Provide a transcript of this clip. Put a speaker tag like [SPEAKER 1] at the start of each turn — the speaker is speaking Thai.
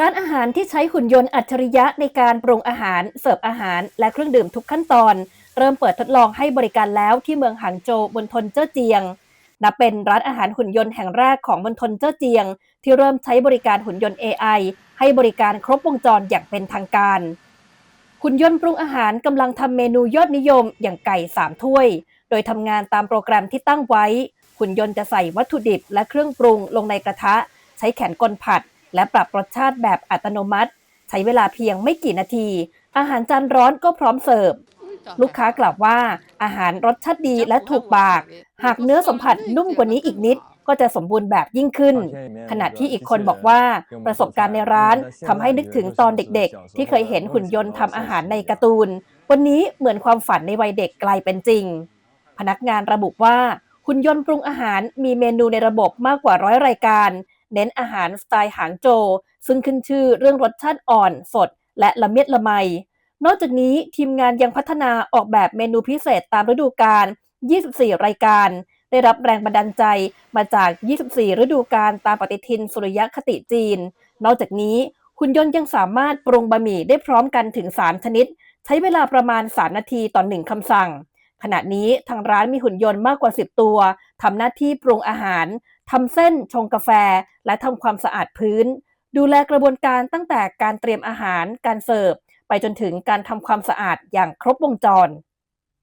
[SPEAKER 1] ร้านอาหารที่ใช้หุ่นยนต์อัจฉริยะในการปรุงอาหาร เสิร์ฟอาหาร และเครื่องดื่มทุกขั้นตอน เริ่มเปิดทดลองให้บริการแล้วที่เมืองหางโจวบนทนเจ้อเจียง นับเป็นร้านอาหารหุ่นยนต์แห่งแรกของมณฑลเจ้อเจียง ที่เริ่มใช้บริการหุ่นยนต์ AI ให้บริการครบวงจรอย่างเป็นทางการหุ่นยนต์ปรุงอาหารกำลังทำเมนูยอดนิยมอย่างไก่3ถ้วย โดยทำงานตามโปรแกรมที่ตั้งไว้ หุ่นยนต์จะใส่วัตถุดิบและเครื่องปรุงลงในกระทะ ใช้แขนกลผัด และปรับรสชาติแบบอัตโนมัติ ใช้เวลาเพียงไม่กี่นาที อาหารจานร้อนก็พร้อมเสิร์ฟ ลูกค้ากล่าวว่าอาหารรสชาติดีและถูกปาก หากเนื้อสัมผัสนุ่มกว่านี้อีกนิด ก็จะสมบูรณ์แบบยิ่งขึ้น ขณะที่อีกคนบอกว่าประสบการณ์ในร้านทำให้นึกถึงตอนเด็กๆ ที่เคยเห็นหุ่นยนต์ทำอาหารในการ์ตูน วันนี้เหมือนความฝันในวัยเด็กกลายเป็นจริง พนักงานระบุว่าหุ่นยนต์ปรุงอาหารมีเมนูในระบบมากกว่าร้อยรายการ เน้นอาหารสไตล์หางโจวซึ่งขึ้นชื่อเรื่องรสชาติอ่อนสด และละเมียดละไม นอกจากนี้ทีมงานยังพัฒนาออกแบบเมนูพิเศษตามฤดูกาล 24 รายการ ได้รับแรงบันดาลใจมาจาก 24 ฤดูกาลตามปฏิทินสุริยคติจีน นอกจากนี้หุ่นยนต์ยังสามารถปรุงบะหมี่ได้พร้อมกันถึง 3 ชนิด ใช้เวลาประมาณ 3 นาทีต่อหนึ่งคำสั่ง ขณะนี้ทางร้านมีหุ่นยนต์มากกว่า 10 ตัวทำหน้าที่ปรุงอาหารทำเส้นชงกาแฟ และทำความสะอาดพื้น ดูแลกระบวนการตั้งแต่การเตรียมอาหาร การเสิร์ฟ ไปจนถึงการทำความสะอาดอย่างครบวงจร